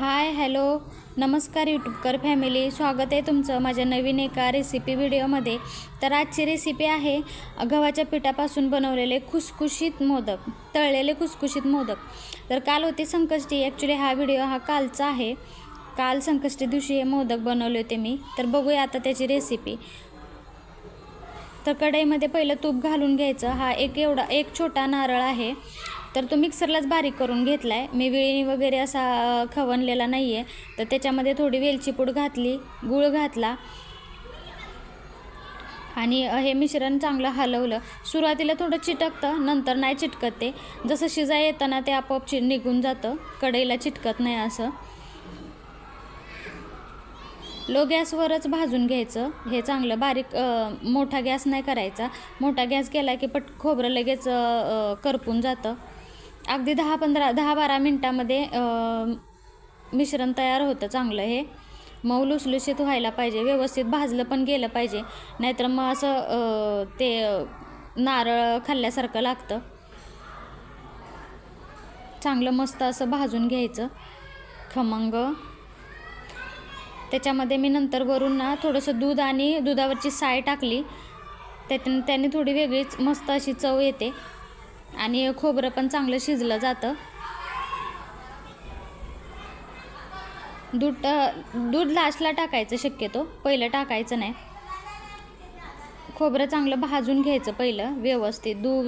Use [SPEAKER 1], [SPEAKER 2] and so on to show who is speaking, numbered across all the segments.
[SPEAKER 1] Hi hello. नमस्कार यूट्यूबकर family. स्वागत आहे तुमचं माझ्या नवीन एका रेसिपी व्हिडिओमध्ये. तर आजची रेसिपी आहे गव्हाच्या पिठापासून बनवलेले खुसखुशीत मोदक तळलेले खुसखुशीत मोदक. तर काल होते संकष्टी. ॲक्च्युली हा व्हिडिओ हा कालचा आहे. काल संकष्टी दिवशी हे मोदक बनवले होते मी. तर बघूया आता त्याची रेसिपी तर कढईमध्ये पहिलं तूप घालून घ्यायचं. हा एक एवढा एक छोटा नारळ आहे. तर तो मिक्सरलाच बारीक करून घेतला आहे मी विळीनी वगैरे असा खवणलेला नाही आहे तर त्याच्यामध्ये थोडी वेलची पूड घातली गूळ घातला. आणि हे मिश्रण चांगलं हलवलं. सुरुवातीला थोडं चिटकतं नंतर नाही चिटकत ते. जसं शिजा येताना ते आपोआप चि निघून जातं. कढईला चिटकत नाही असं. लो गॅसवरच भाजून घ्यायचं. हे चांगलं बारीक मोठा गॅस नाही करायचा. मोठा गॅस केला की पट खोबरं लगेच करपून जातं. अगदी दहा पंधरा दहा बारा मिनटामध्ये मिश्रण तयार होतं चांगलं हे. मऊ लुसलुशीत व्हायला पाहिजे व्यवस्थित भाजलं पण गेलं पाहिजे. नाहीतर मग असं ते नारळ खाल्ल्यासारखं लागतं. चांगलं मस्त असं भाजून घ्यायचं. खमंग. त्याच्यामध्ये मी नंतर वरून ना थोडंसं दूध आणि दुधावरची साय टाकली. त्यात त्याने थोडी वेगळीच मस्त अशी चव येते. आणि खोबरं पण चांगलं शिजलं जातं. दूध दूध लास्टला टाकायचं शक्यतो. पहिलं टाकायचं नाही. खोबरं चांगलं भाजून घ्यायचं पहिलं व्यवस्थित. दूध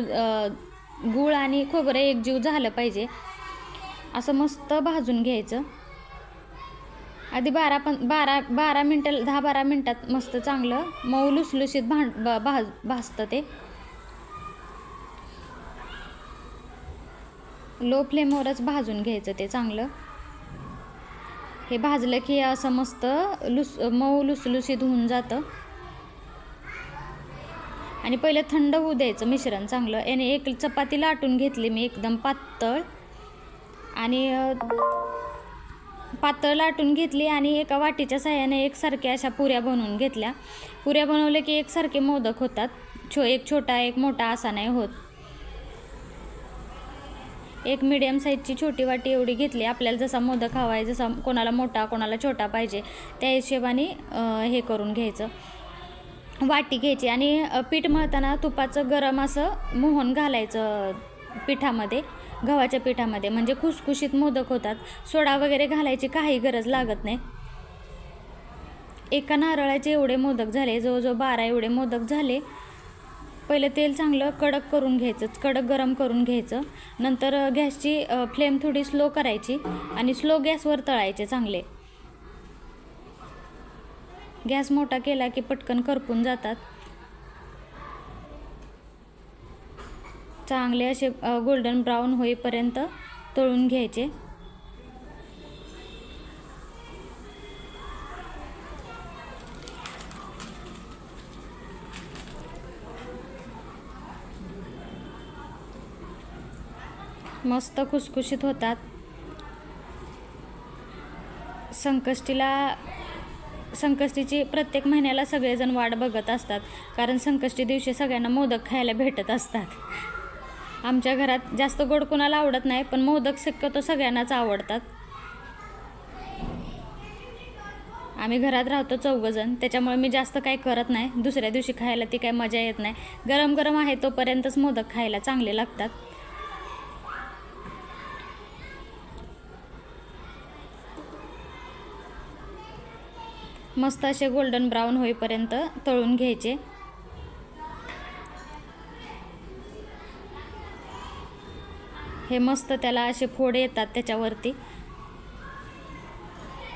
[SPEAKER 1] गूळ आणि खोबरं एकजीव झालं पाहिजे. असं मस्त भाजून घ्यायचं. आधी बारा पण बारा बारा मिनटं दहा बारा मिनटात मस्त चांगलं मऊ लुसलुशीत भां ब- भाज भाजतं ते. लो फ्लेमवरच भाजून घ्यायचं ते चांगलं. हे भाजलं की असं मस्त लुस मऊ लुसलुसीत होऊन जातं. आणि पहिलं थंड होऊ द्यायचं मिश्रण चांगलं. याने एक चपाती लाटून घेतली मी एकदम पातळ. आणि पातळ लाटून घेतली आणि एका वाटीच्या साह्याने एकसारख्या अशा पुऱ्या बनवून घेतल्या. पुऱ्या बनवल्या की एकसारखे मोदक होतात. छो एक छोटा एक मोठा असा नाही होत. एक मिडियम साईजची छोटी वाटी एवढी घेतली. आपल्याला जसा मोदक हवा आहे जसा कोणाला मोठा कोणाला छोटा पाहिजे त्या हिशेबाने हे करून घ्यायचं. वाटी घ्यायची आणि पीठ मळताना तुपाचं गरम असं मोहन घालायचं पिठामध्ये गव्हाच्या पिठामध्ये. म्हणजे खुसखुशीत मोदक होतात. सोडा वगैरे घालायची काही गरज लागत नाही. एका नारळाचे एवढे मोदक झाले जवळजवळ बारा एवढे मोदक झाले. पहिलं तेल चांगलं कडक करून घ्यायचं कडक गरम करून घ्यायचं. नंतर गॅसची फ्लेम थोडी स्लो करायची आणि स्लो गॅसवर तळायचे चांगले. गॅस मोठा केला की पटकन करपून जातात. चांगले असे गोल्डन ब्राऊन होईपर्यंत तळून घ्यायचे. मस्त खुसखुशीत होतात. संकष्टीला संकष्टीची प्रत्येक महिन्याला सगळेजण वाट बघत असतात. कारण संकष्टी दिवशी सगळ्यांना मोदक खायला भेटत असतात. आमच्या घरात जास्त गोड कोणाला आवडत नाही पण मोदक शक्यतो सगळ्यांनाच आवडतात. आम्ही घरात राहतो चौघजण. त्याच्यामुळे मी जास्त काही करत नाही. दुसऱ्या दिवशी खायला ती काही मजा येत नाही. गरम गरम आहे तोपर्यंतच मोदक खायला चांगले लागतात. मस्त असे गोल्डन ब्राऊन होईपर्यंत तळून घ्यायचे. हे मस्त त्याला असे फोड येतात त्याच्यावरती.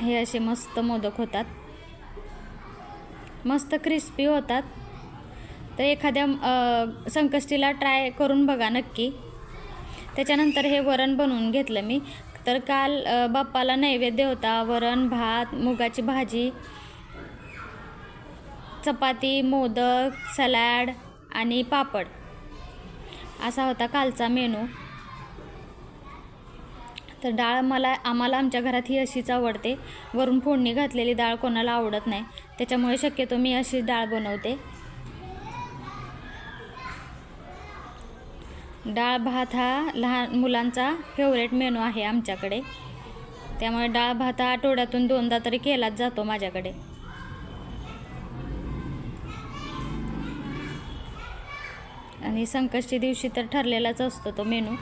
[SPEAKER 1] हे असे मस्त मोदक होतात. मस्त क्रिस्पी होतात. तर एखाद्या संकष्टीला ट्राय करून बघा नक्की. त्याच्यानंतर हे वरण बनवून घेतलं मी. तर काल बाप्पाला नैवेद्य होता. वरण भात मुगाची भाजी चपाती मोदक सलाड आणि पापड. असा होता कालचा मेनू. तर डाळ मला आम्हाला आमच्या घरात ही अशीच आवडते. वरून फोडणी घातलेली डाळ कोणाला आवडत नाही. त्याच्यामुळे शक्यतो मी अशी डाळ बनवते. डाळ भात हा लहान मुलांचा फेवरेट मेनू आहे आमच्याकडे. त्यामुळे डाळ भात हा आठवड्यातून दोनदा तरी केलाच जातो माझ्याकडे. आणि संकष्टी दिवशी तर ठरलेलाच असतो तो मेनू.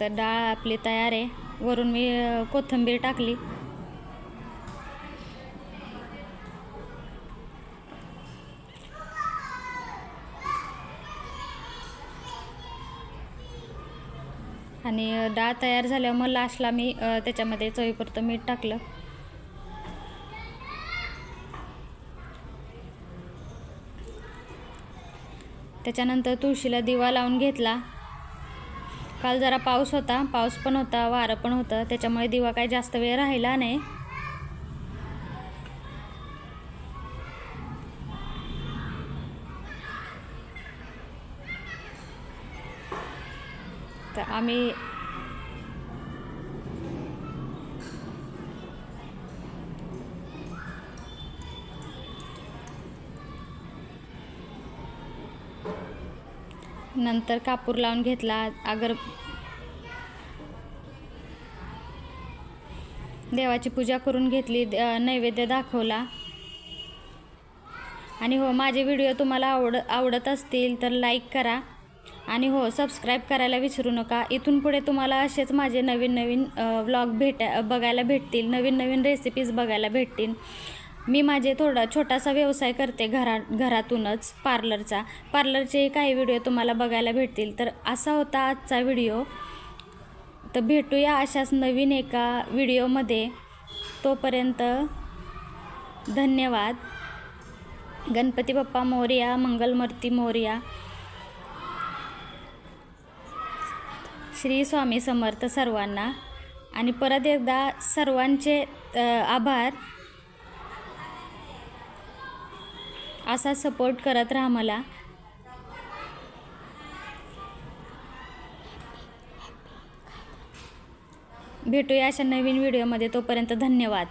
[SPEAKER 1] तर डाळ आपली तयार आहे. वरून मी कोथिंबीर टाकली. आणि डाळ तयार झाल्यावर मग लास्टला मी त्याच्यामध्ये चवीपुरतं मीठ टाकलं. त्याच्यानंतर तुळशीला दिवा लावून घेतला. काल जरा पाऊस होता पाऊस पण होता वारं पण होतं त्याच्यामुळे दिवा काही जास्त वेळ राहिला नाही. तर आम्ही नंतर कापूर लावून घेतला. अगर देवाची पूजा करून घेतली. द- नैवेद्य दाखवला. आणि हो माझे व्हिडिओ तुम्हाला आवड आवडत असतील तर लाईक करा. आणि हो सबस्क्राईब करायला विसरू नका. इथून पुढे तुम्हाला असेच माझे नवीन नवीन व्लॉग भेटा बघायला भेटतील. नवीन नवीन रेसिपीज बघायला भेटतील. मी माझे थोडा छोटासा व्यवसाय करते घरा घरातूनच पार्लरचा पार्लरचे काही व्हिडिओ तुम्हाला बघायला भेटतील. तर असा होता आजचा व्हिडिओ तर भेटूया अशाच नवीन एका व्हिडिओमध्ये तोपर्यंत धन्यवाद. गणपती बाप्पा मोरिया मंगलमूर्ती मोरिया. श्री स्वामी समर्थ सर्वांना आणि परत एकदा सर्वांचे आभार. असा सपोर्ट करत राहा मला. भेटूया अशा नवीन व्हिडिओमध्ये तोपर्यंत धन्यवाद.